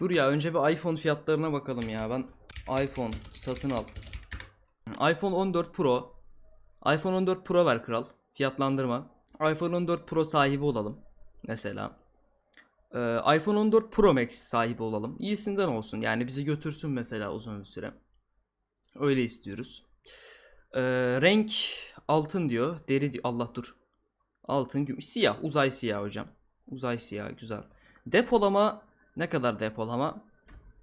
Dur ya önce bir iPhone fiyatlarına bakalım ya. Ben iPhone satın al. iPhone 14 Pro. iPhone 14 Pro ver kral. Fiyatlandırma. iPhone 14 Pro sahibi olalım. Mesela. Ee, iPhone 14 Pro Max sahibi olalım. İyisinden olsun. Yani bizi götürsün mesela uzun bir süre. Öyle istiyoruz. Ee, renk altın diyor. Deri diyor. Allah dur. Altın gümüş. Siyah. Uzay siyah hocam. Uzay siyah. Güzel. Depolama ne kadar depolama?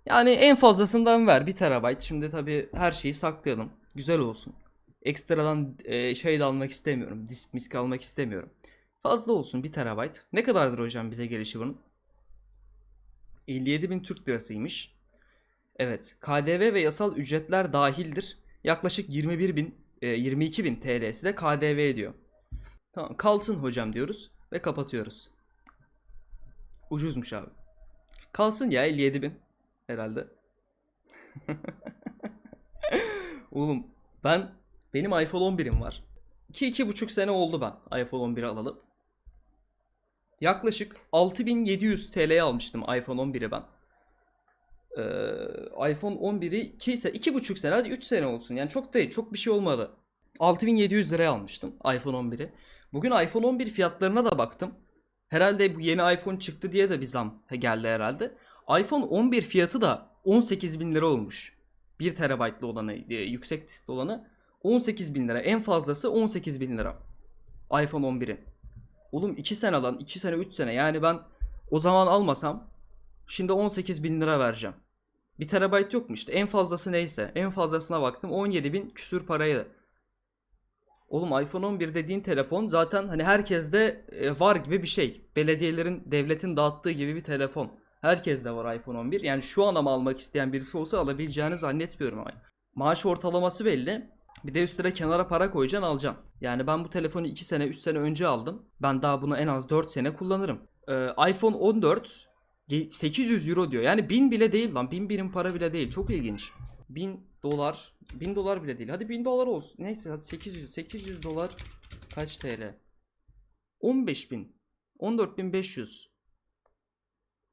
Yani en fazlasından ver 1 terabayt. Şimdi tabi her şeyi saklayalım. Güzel olsun. Ekstradan e, şey de almak istemiyorum. Disk misk almak istemiyorum. Fazla olsun 1 terabayt. Ne kadardır hocam bize gelişi bunun? 57 bin Türk lirasıymış. Evet. KDV ve yasal ücretler dahildir. Yaklaşık 21 bin, e, 22 bin TL'si de KDV ediyor. Tamam kalsın hocam diyoruz ve kapatıyoruz. Ucuzmuş abi. Kalsın ya 57 bin herhalde. Oğlum ben benim iPhone 11'im var. 2 iki, buçuk sene oldu ben iPhone 11 alalı. Yaklaşık 6700 TL'ye almıştım iPhone 11'i ben. Ee, iPhone 11'i 2 ise 2,5 sene hadi 3 sene olsun. Yani çok değil çok bir şey olmadı. 6700 liraya almıştım iPhone 11'i. Bugün iPhone 11 fiyatlarına da baktım. Herhalde bu yeni iPhone çıktı diye de bir zam geldi herhalde. iPhone 11 fiyatı da 18 bin lira olmuş. 1 terabaytlı olanı, e, yüksek diskli olanı 18 bin lira. En fazlası 18 bin lira. iPhone 11'in. Oğlum 2 sene lan 2 sene 3 sene yani ben o zaman almasam şimdi 18 bin lira vereceğim. 1 terabayt yok mu en fazlası neyse en fazlasına baktım 17 bin küsür paraydı. Oğlum iPhone 11 dediğin telefon zaten hani herkeste e, var gibi bir şey. Belediyelerin, devletin dağıttığı gibi bir telefon. Herkeste var iPhone 11. Yani şu an ama almak isteyen birisi olsa alabileceğini zannetmiyorum ama. Maaş ortalaması belli. Bir de üstüne kenara para koyacaksın alacaksın. Yani ben bu telefonu 2 sene 3 sene önce aldım. Ben daha bunu en az 4 sene kullanırım. Ee, iPhone 14 ge- 800 euro diyor. Yani 1000 bile değil lan. 1000 birim para bile değil. Çok ilginç. 1000 dolar. 1000 dolar bile değil. Hadi 1000 dolar olsun. Neyse hadi 800. 800 dolar kaç TL? 15000. 14500.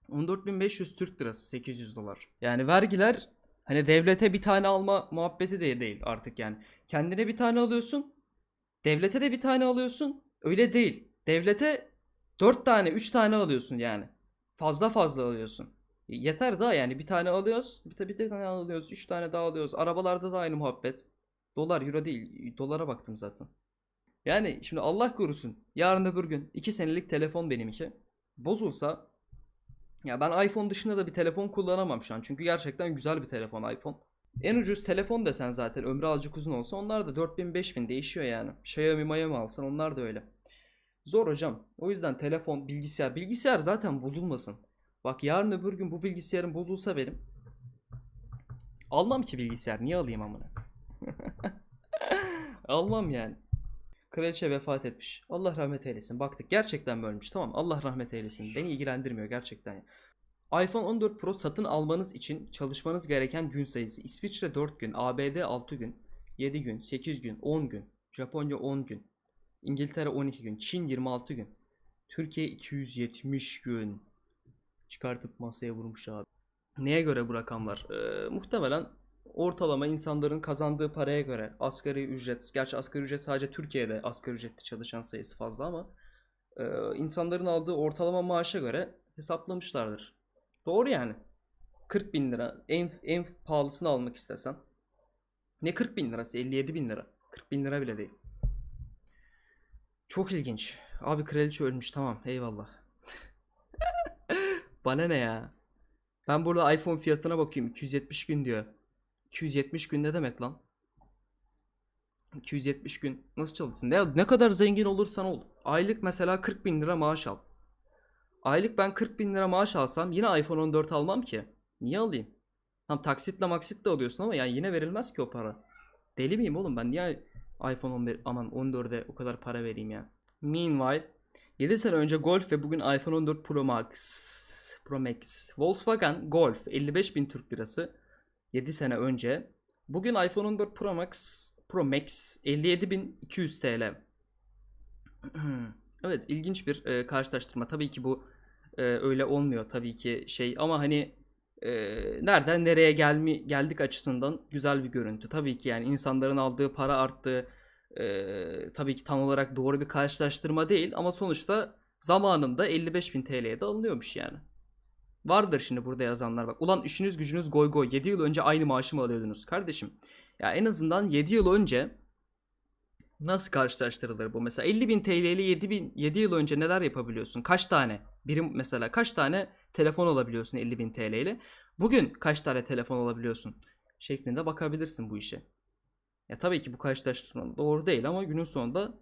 14500 Türk lirası 800 dolar. Yani vergiler hani devlete bir tane alma muhabbeti de değil artık yani. Kendine bir tane alıyorsun. Devlete de bir tane alıyorsun. Öyle değil. Devlete 4 tane 3 tane alıyorsun yani. Fazla fazla alıyorsun. Yeter daha yani bir tane alıyoruz. Bir, de- bir tane alıyoruz. Üç tane daha alıyoruz. Arabalarda da aynı muhabbet. Dolar euro değil. Dolara baktım zaten. Yani şimdi Allah korusun. Yarın öbür gün 2 senelik telefon benimki. Bozulsa ya ben iPhone dışında da bir telefon kullanamam şu an. Çünkü gerçekten güzel bir telefon iPhone. En ucuz telefon desen zaten ömrü azıcık uzun olsa onlar da 4000 5000 değişiyor yani. Xiaomi Miami alsan onlar da öyle. Zor hocam. O yüzden telefon, bilgisayar. Bilgisayar zaten bozulmasın. Bak yarın öbür gün bu bilgisayarım bozulsa benim. Almam ki bilgisayar. Niye alayım amına? Almam yani. Kraliçe vefat etmiş. Allah rahmet eylesin. Baktık gerçekten mi ölmüş? Tamam Allah rahmet eylesin. Beni ilgilendirmiyor gerçekten. iPhone 14 Pro satın almanız için çalışmanız gereken gün sayısı İsviçre 4 gün, ABD 6 gün, 7 gün, 8 gün, 10 gün, Japonya 10 gün, İngiltere 12 gün, Çin 26 gün, Türkiye 270 gün. Çıkartıp masaya vurmuş abi. Neye göre bu rakamlar? Ee, muhtemelen ortalama insanların kazandığı paraya göre asgari ücret, gerçi asgari ücret sadece Türkiye'de asgari ücretli çalışan sayısı fazla ama e, insanların aldığı ortalama maaşa göre hesaplamışlardır. Doğru yani. 40 bin lira en, en pahalısını almak istesen. Ne 40 bin lirası? 57 bin lira. 40 bin lira bile değil. Çok ilginç. Abi kraliçe ölmüş tamam eyvallah. Bana ne ya? Ben burada iPhone fiyatına bakayım. 270 gün diyor. 270 gün ne demek lan? 270 gün nasıl çalışsın? Ne, ne kadar zengin olursan ol. Aylık mesela 40 bin lira maaş al. Aylık ben 40 bin lira maaş alsam yine iPhone 14 almam ki. Niye alayım? Tam taksitle maksitle alıyorsun ama yani yine verilmez ki o para. Deli miyim oğlum ben niye iPhone 11 aman 14'e o kadar para vereyim ya. Meanwhile 7 sene önce Golf ve bugün iPhone 14 Pro Max Pro Max Volkswagen Golf 55 bin Türk lirası 7 sene önce bugün iPhone 14 Pro Max Pro Max 57.200 TL Evet ilginç bir e, karşılaştırma tabii ki bu e, öyle olmuyor tabii ki şey ama hani e, nereden nereye gelmi geldik açısından güzel bir görüntü. Tabii ki yani insanların aldığı para arttı. E, tabii ki tam olarak doğru bir karşılaştırma değil ama sonuçta zamanında 55.000 TL'ye de alınıyormuş yani. Vardır şimdi burada yazanlar bak. Ulan işiniz gücünüz goy goy. 7 yıl önce aynı maaşı mı alıyordunuz kardeşim? Ya en azından 7 yıl önce nasıl karşılaştırılır bu? Mesela 50.000 TL ile 7, 7 yıl önce neler yapabiliyorsun? Kaç tane? Birim mesela kaç tane telefon alabiliyorsun 50.000 TL ile? Bugün kaç tane telefon alabiliyorsun? Şeklinde bakabilirsin bu işe. Ya tabii ki bu karşılaştırma doğru değil ama günün sonunda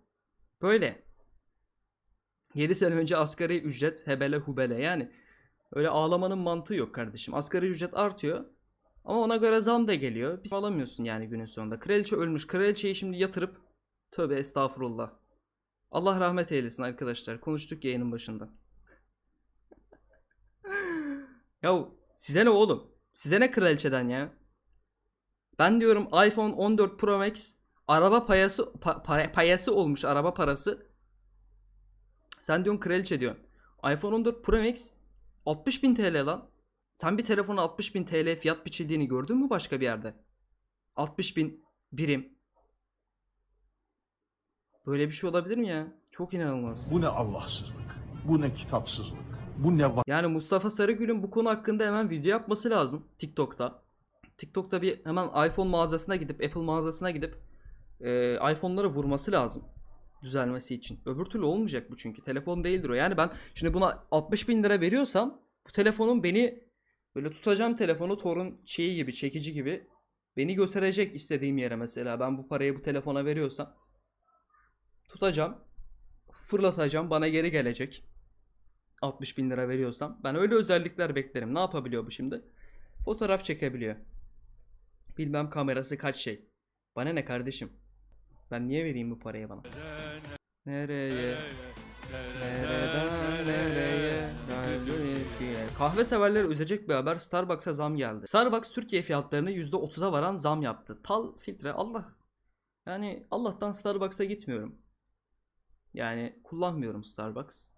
böyle. 7 sene önce asgari ücret hebele hubele yani öyle ağlamanın mantığı yok kardeşim. Asgari ücret artıyor ama ona göre zam da geliyor. Biz alamıyorsun yani günün sonunda. Kraliçe ölmüş. Kraliçeyi şimdi yatırıp tövbe estağfurullah. Allah rahmet eylesin arkadaşlar. Konuştuk yayının başında. ya size ne oğlum? Size ne kraliçeden ya? Ben diyorum iPhone 14 Pro Max araba payası pa- pa- payası olmuş araba parası. Sen diyorsun kraliçe diyorsun. iPhone 14 Pro Max 60 bin TL lan. Sen bir telefona 60 bin TL fiyat biçildiğini gördün mü başka bir yerde? 60 bin birim. Böyle bir şey olabilir mi ya? Çok inanılmaz. Bu ne Allahsızlık, bu ne kitapsızlık, bu ne Yani Mustafa Sarıgül'ün bu konu hakkında hemen video yapması lazım TikTok'ta. TikTok'ta bir hemen iPhone mağazasına gidip Apple mağazasına gidip e, iPhone'lara vurması lazım düzelmesi için. Öbür türlü olmayacak bu çünkü. Telefon değildir o. Yani ben şimdi buna 60 bin lira veriyorsam bu telefonun beni böyle tutacağım telefonu torun şeyi gibi çekici gibi beni götürecek istediğim yere mesela. Ben bu parayı bu telefona veriyorsam tutacağım fırlatacağım bana geri gelecek. 60 bin lira veriyorsam. Ben öyle özellikler beklerim. Ne yapabiliyor bu şimdi? Fotoğraf çekebiliyor. Bilmem kamerası kaç şey. Bana ne kardeşim? Ben niye vereyim bu parayı bana? Nereye? Nereden nereye? Kahve severleri üzecek bir haber. Starbucks'a zam geldi. Starbucks Türkiye fiyatlarını %30'a varan zam yaptı. Tal filtre Allah. Yani Allah'tan Starbucks'a gitmiyorum. Yani kullanmıyorum Starbucks.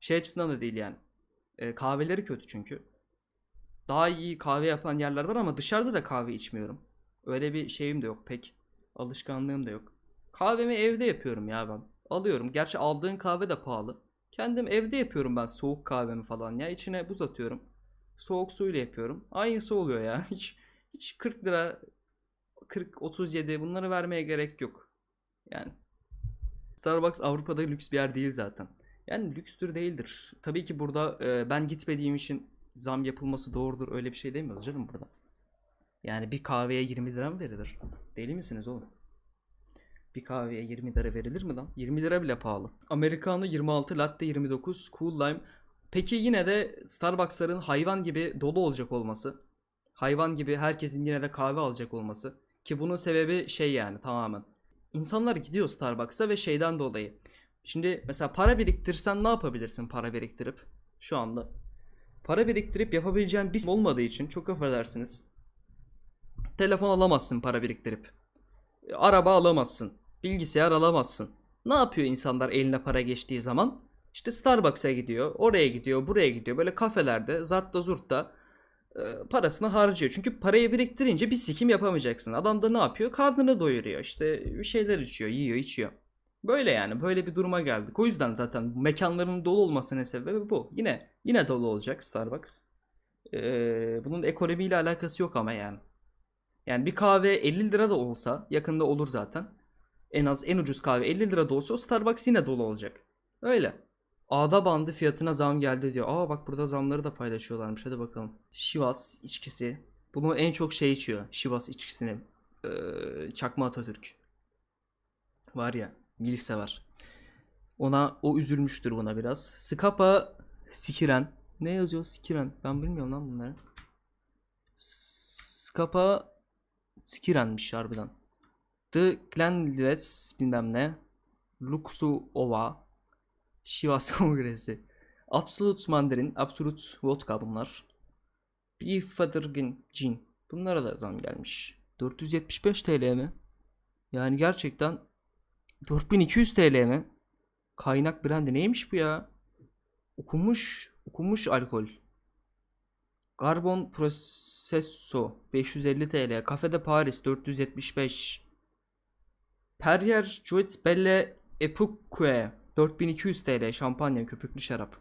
Şey açısından da değil yani. E, kahveleri kötü çünkü. Daha iyi kahve yapan yerler var ama dışarıda da kahve içmiyorum. Öyle bir şeyim de yok pek. Alışkanlığım da yok. Kahvemi evde yapıyorum ya ben. Alıyorum. Gerçi aldığın kahve de pahalı. Kendim evde yapıyorum ben soğuk kahvemi falan ya. İçine buz atıyorum. Soğuk suyla yapıyorum. Aynısı oluyor ya. Hiç hiç 40 lira 40 37 bunları vermeye gerek yok. Yani Starbucks Avrupa'da lüks bir yer değil zaten. Yani lükstür değildir. Tabii ki burada e, ben gitmediğim için zam yapılması doğrudur. Öyle bir şey demiyoruz canım burada. Yani bir kahveye 20 lira mı verilir? Deli misiniz oğlum? Bir kahveye 20 lira verilir mi lan? 20 lira bile pahalı. Americano 26, latte 29, cool lime. Peki yine de Starbucks'ların hayvan gibi dolu olacak olması. Hayvan gibi herkesin yine de kahve alacak olması. Ki bunun sebebi şey yani tamamen. İnsanlar gidiyor Starbucks'a ve şeyden dolayı. Şimdi mesela para biriktirsen ne yapabilirsin para biriktirip şu anda? Para biriktirip yapabileceğin bir olmadığı için çok affedersiniz. Telefon alamazsın para biriktirip. E, Araba alamazsın. Bilgisayar alamazsın. Ne yapıyor insanlar eline para geçtiği zaman? İşte Starbucks'a gidiyor, oraya gidiyor, buraya gidiyor. Böyle kafelerde, zartta zurtta e, parasını harcıyor. Çünkü parayı biriktirince bir sikim yapamayacaksın. Adam da ne yapıyor? Karnını doyuruyor. İşte bir şeyler içiyor, yiyor, içiyor. Böyle yani böyle bir duruma geldik. O yüzden zaten mekanların dolu olmasının sebebi bu. Yine yine dolu olacak Starbucks. Ee, bunun ekonomiyle alakası yok ama yani. Yani bir kahve 50 lira da olsa yakında olur zaten. En az en ucuz kahve 50 lira da olsa Starbucks yine dolu olacak. Öyle. Ağda bandı fiyatına zam geldi diyor. Aa bak burada zamları da paylaşıyorlarmış. Hadi bakalım. Şivas içkisi. Bunu en çok şey içiyor. Şivas içkisini. Ee, Çakma Atatürk. Var ya. Milf sever. Ona o üzülmüştür buna biraz. Skapa Sikiren. Ne yazıyor Sikiren? Ben bilmiyorum lan bunları. Skapa Sikiren'miş harbiden. The Glenlivet bilmem ne. Luxu Ova. Şivas Kongresi. Absolute Mandarin, Absolute Vodka bunlar. Beefadırgın Gin. Bunlara da zam gelmiş. 475 TL mi? Yani gerçekten 4200 TL mi? Kaynak brandi neymiş bu ya? Okunmuş, okunmuş alkol. Garbon Processo 550 TL. Cafe de Paris 475. Perrier Jouet Belle Epuque 4200 TL. Şampanya köpüklü şarap.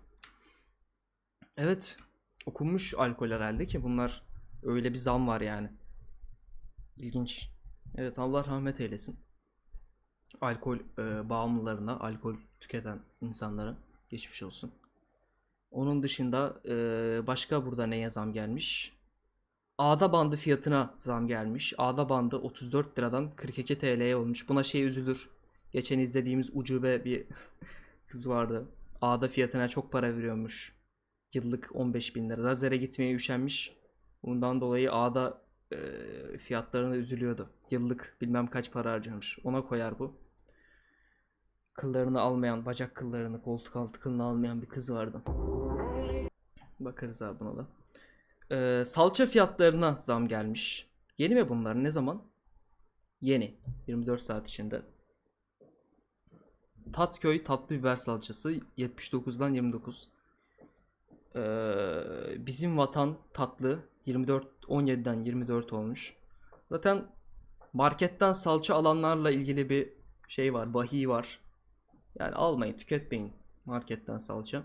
Evet. Okunmuş alkol herhalde ki bunlar öyle bir zam var yani. İlginç. Evet Allah rahmet eylesin. Alkol e, bağımlılarına, alkol tüketen insanlara geçmiş olsun. Onun dışında e, başka burada neye zam gelmiş? Ağda bandı fiyatına zam gelmiş. Ağda bandı 34 liradan 42 TL'ye olmuş. Buna şey üzülür. Geçen izlediğimiz ucube bir kız vardı. Ağda fiyatına çok para veriyormuş. Yıllık 15 bin lira. Lazere gitmeye üşenmiş. Bundan dolayı ağda e, fiyatlarına üzülüyordu. Yıllık bilmem kaç para harcamış. Ona koyar bu. Kıllarını almayan, bacak kıllarını, koltuk altı kılını almayan bir kız vardı. Bakarız abi buna da. Ee, salça fiyatlarına zam gelmiş. Yeni mi bunlar? Ne zaman? Yeni. 24 saat içinde. Tatköy tatlı biber salçası 79'dan 29. Ee, bizim vatan tatlı 24 17'den 24 olmuş. Zaten marketten salça alanlarla ilgili bir şey var, bahi var. Yani almayın, tüketmeyin marketten salça.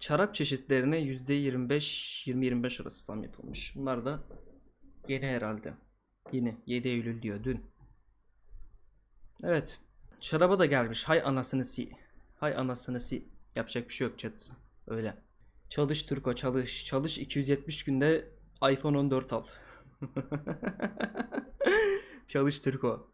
Şarap çeşitlerine %25-20-25 arası zam yapılmış. Bunlar da yeni herhalde. Yeni. 7 Eylül diyor dün. Evet. Şaraba da gelmiş. Hay anasını si. Hay anasını si. Yapacak bir şey yok chat. Öyle. Çalış Turko çalış. Çalış 270 günde iPhone 14 al. çalış Turko.